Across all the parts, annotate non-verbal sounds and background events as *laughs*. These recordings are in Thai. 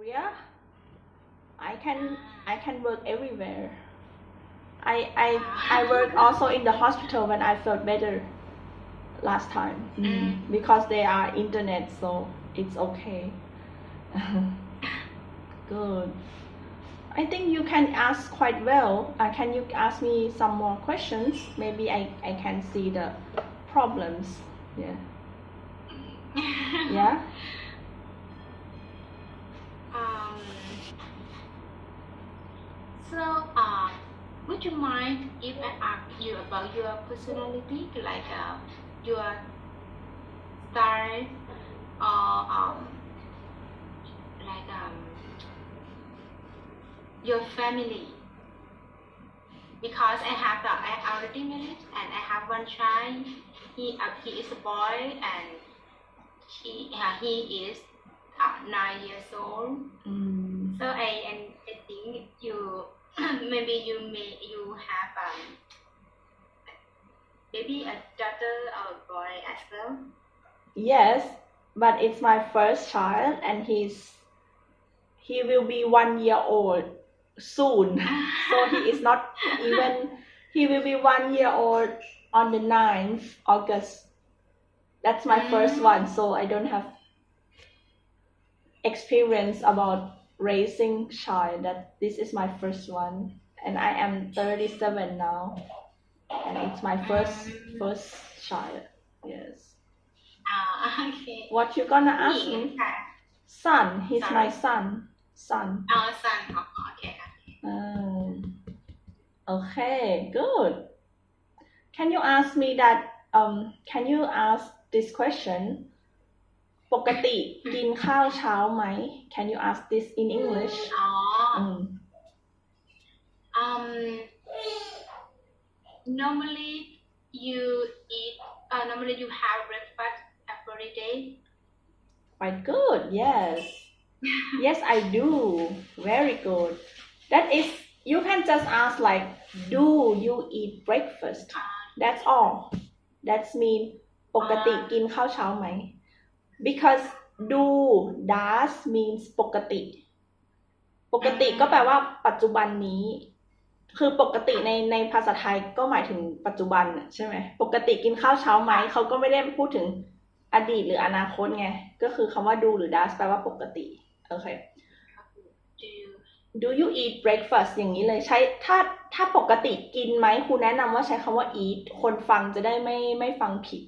Korea, I can I can work everywhere. I I I work also in the hospital when I felt better last time Mm. because they are internet, so it's okay. *laughs* Good. I think you can ask quite well. Uh, can you ask me some more questions? Maybe I, I can see the problems. Yeah. *laughs* Yeah. Um, so, uh, would you mind if I ask you about your personality, like uh, your style, or um, like um, your family? Because I have uh, I already married and I have one child. He uh, he is a boy and he uh, he is nine years old. Mm. So I and I think you *clears throat* maybe you may you have um maybe a daughter or a boy as well. Yes, but it's my first child and he's he will be one year old soon. *laughs* So he is not even he will be one year old on the 9th August. That's my first Mm. one, so I don't have experience about raising child that this is my first one and i am 37 now and it's my first first child yes. Oh, okay. What you gonna ask me? son. He's son. my son. Son. Oh son. Oh, okay. Um, okay good. Can you ask me that um can you ask this question? ปกติกินข้าวเช้าไหม Can you ask this in English? อ๋อ อืม um normally you eat uh, normally you have breakfast every day Quite good. Yes. *laughs* yes, I do. Very good. That is, you can just ask like, do you eat breakfast? อ่า That's all. That's mean ปกติกินข้าวเช้าไหม Because do does means ปกติ ปกติก็แปลว่า ปัจจุบันนี้ คือปกติในในภาษาไทยก็หมายถึงปัจจุบันใช่ไหม ปกติกินข้าวเช้าไหม เขาก็ไม่ได้พูดถึงอดีตหรืออนาคตไง ก็คือคำว่า do หรือ does แปลว่าปกติ โอเค do you eat breakfast อย่างนี้เลยใช้ถ้าถ้าปกติกินไหมครูแนะนำว่าใช้คำว่า eat คนฟังจะได้ไม่ไม่ฟังผิด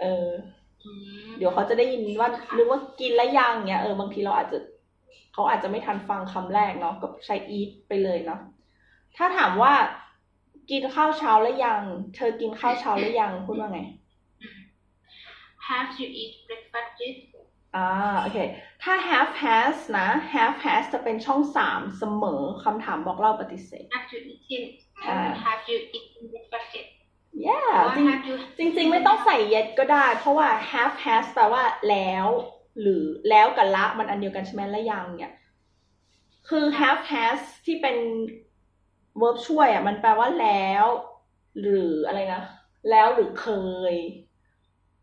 เออ เดี๋ยวเขาจะได้ยินว่านึกว่ากินแล้วยังเงี้ยเออบางทีเราอาจจะเขาอาจจะไม่ทันฟังคำแรกเนาะก็ใช้ eat ไปเลยเนาะถ้าถามว่ากินข้าวเช้าแล้วยัง เธอกินข้าวเช้าแล้วยังพูดว่าไง have you eat breakfast yet อ่าโอเค ถ้า have has นะ have has จะเป็นช่องสามเสมอคำถามบอกเล่าปฏิเสธ have you eaten อ่า have you eaten breakfast yet yeah or จริง have you จริง ๆ ไม่ต้องใส่ yet ก็ได้ เพราะว่า have has แปลว่าแล้ว หรือแล้วกับละมันอันเดียวกันใช่ไหมและยังเนี่ยคือ have has ที่เป็น verb ช่วยอะมันแปลว่าแล้ว หรืออะไรนะ แล้วหรือเคย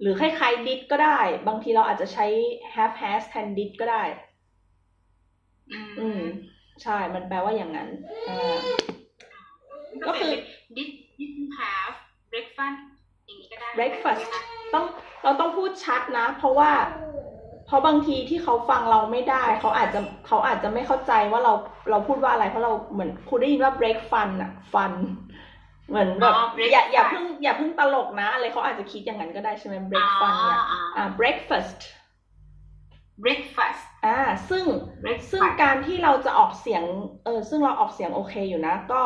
หรือคล้ายๆ did ก็ได้ บางทีเราอาจจะใช้ have has แทน did ก็ได้ อืมอืมใช่ มันแปลว่าอย่างนั้นอ่าก็คือ did didn't have breakfast อย่างนี้ก็ได้ breakfast ใช่ไหมคะต้องเราต้องพูดชัดนะ เพราะว่า เพราะบางทีที่เขาฟังเราไม่ได้ เขาอาจจะเขาอาจจะไม่เข้าใจว่าเราเราพูดว่าอะไรเพราะเราเหมือนคุณได้ยินว่า break fun อะ fun เหมือนแบบอ๋อ break อย่าอย่า fun เพิ่งอย่าเพิ่งตลกนะอะไรเขาอาจจะคิดอย่างนั้นก็ได้ใช่ไหม break fun เนี่ยอ่าอ่า breakfast breakfast อ่า ซึ่ง breakfast ซึ่งการที่เราจะออกเสียง เออ ซึ่งเราออกเสียงโอเคอยู่นะ ก็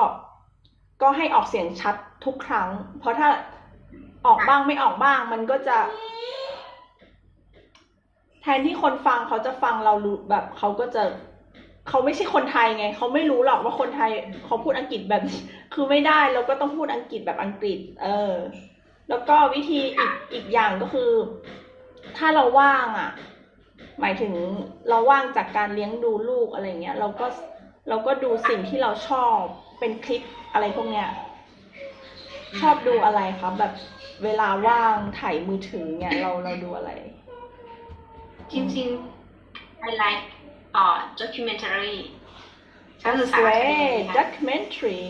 ก็ให้ออกเสียงชัดทุกครั้ง เพราะถ้าออกบ้างไม่ออกบ้าง มันก็จะ แทนที่คนฟังเขาจะฟังเรารู้แบบเขาก็จะเขาไม่ใช่คนไทยไง เขาไม่รู้หรอกว่าคนไทยเขาพูดอังกฤษแบบ คือไม่ได้เราก็ต้องพูดอังกฤษแบบอังกฤษ เออ แล้วก็วิธีอีกอีกอย่างก็คือ ถ้าเราว่างอะ หมายถึงเราว่างจากการเลี้ยงดูลูกอะไรเงี้ย เราก็ เราก็ดูสิ่งที่เราชอบเป็นคลิปอะไรพวกเนี้ยชอบดูอะไรครับแบบเวลาว่างถ่ายมือถือเนี่ยเราเราดูอะไร จริงๆ I like uh, documentary ก็คือสารคดี great นะคะ documentary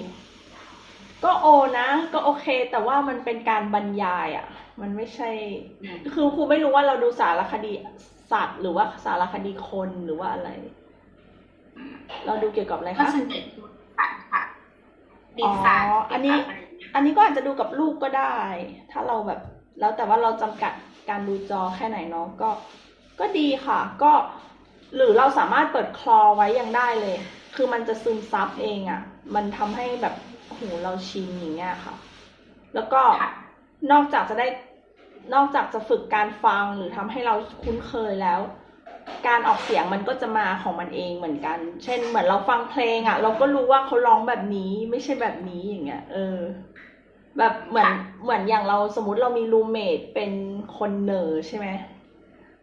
ก็โอนะ ก็โอเค แต่ว่ามันเป็นการบรรยายอะ มันไม่ใช่อืมคือครูไม่รู้ว่าเราดูสารคดีสัตว์ หรือว่าสารคดีคนหรือว่าอะไร เราดูเกี่ยวกับอะไรก็คะส่วนใหญ่ดูสัตว์ค่ะดีอ๋อไซน์อันนี้เกี่ยวกับอะไรอย่างเงี้ยอันนี้ก็อาจจะดูกับลูกก็ได้ ถ้าเราแบบ แล้วแต่ว่าเราจำกัดการดูจอแค่ไหนเนาะก็ ก็ดีค่ะ ก็หรือเราสามารถเปิดคลอไว้ยังได้เลย คือมันจะซึมซับเองอะ่ะ มันทำให้แบบหูเราชินอย่างเงี้ยค่ะ แล้วก็ค่ะนอกจากจะได้นอกจากจะฝึกการฟังหรือทำให้เราคุ้นเคยแล้ว การออกเสียงมันก็จะมาของมันเองเหมือนกัน เช่นเหมือนเราฟังเพลงอะ่ะ เราก็รู้ว่าเขาร้องแบบนี้ไม่ใช่แบบนี้อย่างเงี้ย เออ แบบเหมือนค่ะเหมือนอย่างเราสมมติเรามีรูเมทเป็นคนเหนอใช่ไหม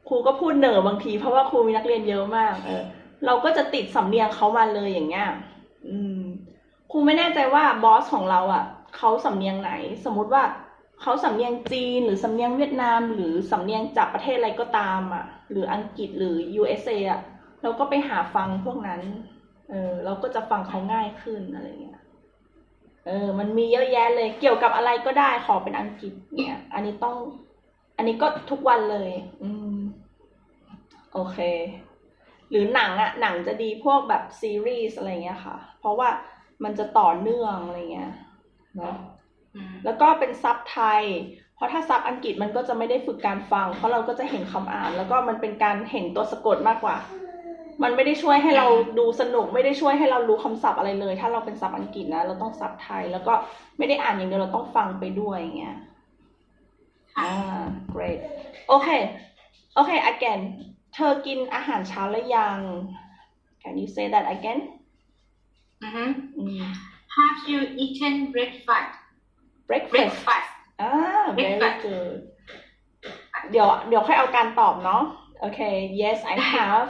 ครูก็พูดเหนอบางที เพราะว่าครูมีนักเรียนเยอะมาก เออ เราก็จะติดสำเนียงเขามาเลยอย่างเงี้ย อืมครูไม่แน่ใจว่าบอสของเราอะเขาสำเนียงไหน สมมุติว่า เขาสำเนียงจีนหรือสำเนียงเวียดนาม หรือสำเนียงจากประเทศอะไรก็ตามอะ หรืออังกฤษหรือ USA อะเราก็ไปหาฟังพวกนั้น เออเราก็จะฟังเขาง่ายขึ้นอะไรเงี้ย เออ มันมีเยอะแยะเลย เกี่ยวกับอะไรก็ได้ขอเป็นอังกฤษเนี่ย อันนี้ต้อง อันนี้ก็ทุกวันเลย อืม โอเค หรือหนังอะหนังจะดีพวกแบบซีรีส์อะไรเงี้ยค่ะ เพราะว่ามันจะต่อเนื่องอะไรเงี้ยเนาะ แล้วก็เป็นซับไทย เพราะถ้าซับอังกฤษมันก็จะไม่ได้ฝึกการฟัง เพราะเราก็จะเห็นคำอ่าน แล้วก็มันเป็นการเห็นตัวสะกดมากกว่า มันไม่ได้ช่วยให้เราดูสนุก ไม่ได้ช่วยให้เรารู้คำศัพท์อะไรเลย ถ้าเราเป็นซับอังกฤษนะ เราต้องซับไทย แล้วก็ไม่ได้อ่านอย่างเดียวเราต้องฟังไปด้วยอย่างเงี้ยค่ะอ่า great โอเค โอเค again เธอกินอาหารเช้าแล้วยัง can you say that again อือฮึอืม Have you eaten breakfast breakfast breakfast อ่า very Breakfast good เดี๋ยวเดี๋ยวค่อยเอาการตอบเนาะโอเค yes I have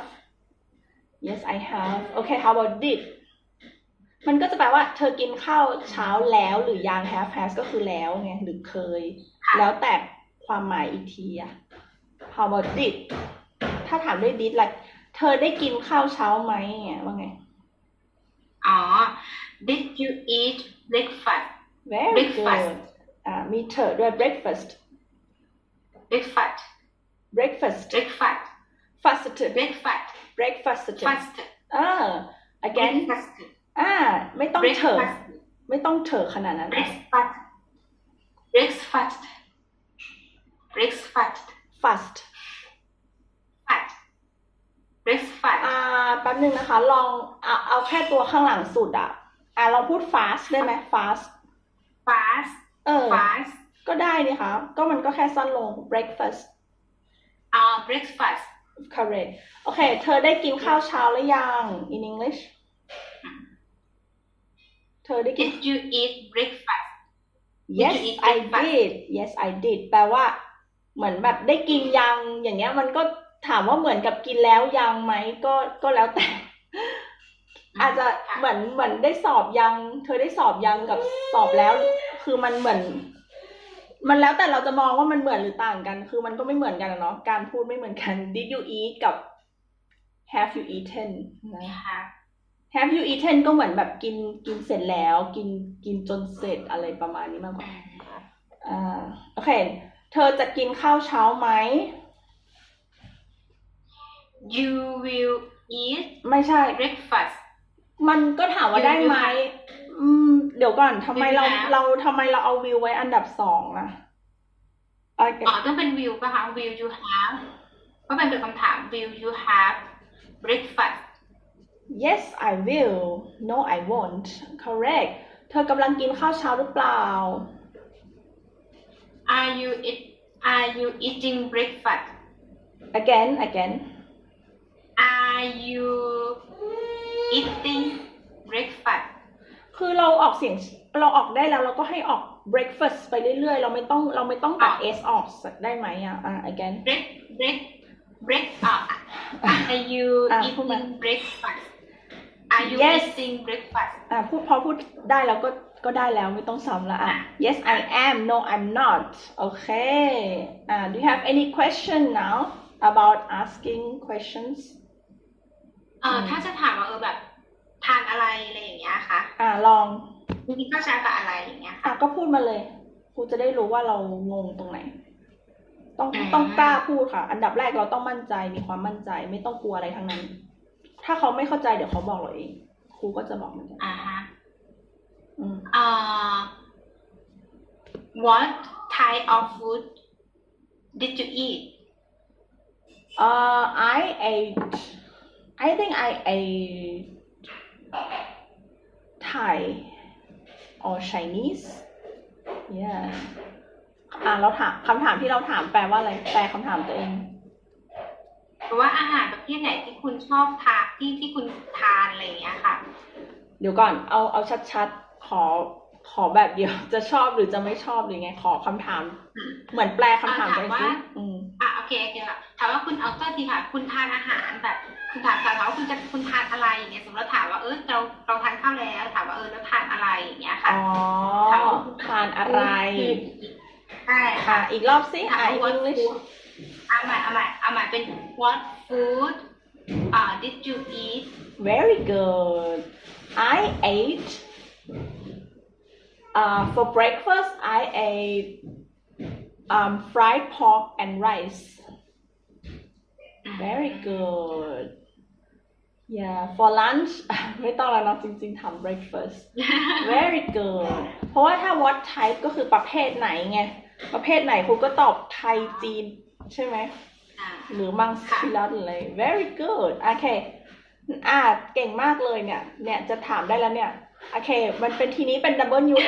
yes I have โอเค how about did มันก็จะแปลว่าเธอกินข้าวเช้าแล้วหรือยัง have has ก็คือแล้วไงหรือเคยค่ะแล้วแต่ความหมายอีกทีอะ how about did ถ้าถามด้วย did like เธอได้กินข้าวเช้าไหมเนี่ยว่าไง อ๋อ Did you eat breakfast very Breakfast good อ่ามีเธอด้วย breakfast breakfast breakfast breakfast fast breakfast breakfast fast อ่า again breakfast อ่าไม่ต้องเถอะ breakfast ไม่ต้องเถอะขนาดนั้น breakfast breakfast breakfast fast fast breakfast อ่าแป๊บนึงนะคะ ลองเอาเอาแค่ตัวข้างหลังสุดอะอ่าลองพูด fast ได้ไหม fast fast เออ fast ก็ได้นี่คะก็มันก็แค่สั้นลง breakfast อ่า breakfast correct โอเค เธอได้กินข้าวเช้าหรือยัง in English เธอได้กิน Did you eat breakfast yes you eat I breakfast? did yes I did แปลว่า เหมือนแบบได้กินยัง อย่างเงี้ยมันก็ถามว่าเหมือนกับกินแล้วยังไหมก็ก็แล้วแต่ อาจจะค่ะเหมือนเหมือนได้สอบยัง เธอได้สอบยังกับสอบแล้ว คือมันเหมือน มันแล้วแต่เราจะมองว่ามันเหมือนหรือต่างกัน คือมันก็ไม่เหมือนกันอะเนาะการพูดไม่เหมือนกัน did you eat กับ have you eaten นะค่ะ have you eaten ก็เหมือนแบบกินกินเสร็จแล้ว กินกินจนเสร็จอะไรประมาณนี้มากกว่าอ่าโอเค เธอจะกินข้าวเช้าไหม You will eat ไม่ใช่ breakfast มันก็ถามว่าได้ไหมอืม เดี๋ยวก่อนทำไมเรา Will you have? เราทำไมเราเอาวิวไว้อันดับสองอะโอเคอ๋อต้องเป็น will ป่ะคะ will you have ก็เป็นเป็นคำถาม will you have breakfast yes I will no I won't correct เธอกำลังกินข้าวเช้าหรือเปล่า are you eat are you eating breakfast again again are you eating breakfast คือเราออกเสียงเราออกได้แล้วเราก็ให้ออก breakfast ไปเรื่อยๆ เราไม่ต้องเราไม่ต้องตัด s ออกได้ไหมอะอะ again break break break อะ are you อะพูดมา eating breakfast are you Yes eating breakfast อะพูดพอพูดได้แล้วก็ก็ได้แล้วไม่ต้องซ้ำละอะ yes I am no I'm not okay อะ do you have any question now about asking questions เออถ้าจะถามว่าเออแบบทานอะไรอะไรอย่างเงี้ยค่ะ อ่าลองมีข้าวเช้ากับอะไรอย่างเงี้ยค่ะ อะก็พูดมาเลยครูจะได้รู้ว่าเรางงตรงไหน ต้องอ่า ต้องกล้าพูดค่ะ อันดับแรกเราต้องมั่นใจมีความมั่นใจ ไม่ต้องกลัวอะไรทั้งนั้น ถ้าเขาไม่เข้าใจเดี๋ยวเขาบอกเราเองครูก็จะบอกเหมือนกันอ่าฮะอืม เอ่อ what type of food did you eat Uh, I ate. I think I ate Thai or Chinese. Yeah. อ่าเราถามคำถามที่เราถามแปลว่าอะไร แปลคำถามตัวเองหรือว่าอาหารประเภทไหนที่คุณชอบทานที่ที่คุณทานอะไรอย่างเงี้ยค่ะ เดี๋ยวก่อน เอาเอาชัดๆ ขอ ขอแบบเดียวจะชอบหรือจะไม่ชอบหรือไงขอคำถามอืมเหมือนแปลคำถามตัวเองสิอ่าถามว่าอืมอะโอเคโอเคค่ะถามว่าคุณเอาเตอร์ทีค่ะ คุณทานอาหารแบบคุณถามถามว่าคุณจะคุณทานอะไรอย่างเงี้ยสมมติเราถามว่าเออเราเราทานข้าวแล้วถามว่าเออแล้วทานอะไรอย่างเงี้ยค่ะอ๋อถามว่าคุณทานอะไรใช่อะค่ะ อีกรอบสิถามอะว่า in what English food เอาใหม่เอาใหม่เอาใหม่เป็น what food อ่า did you eat Very good. I ate uh, for breakfast. I ate um, fried pork and rice. Very good. Yeah, for lunch ไม่ต้องแล้วเนอะจริงๆทำ breakfast. Very good. เพราะว่าถ้า what type ก็คือประเภทไหนไง ประเภทไหนคุณก็ตอบไทยจีนใช่ไหมอ่าหรือมังสวิรัตเลย very good โอเค อ่าเก่งมากเลยเนี่ย เนี่ยจะถามได้แล้วเนี่ย โอเค มันเป็นทีนี้เป็น W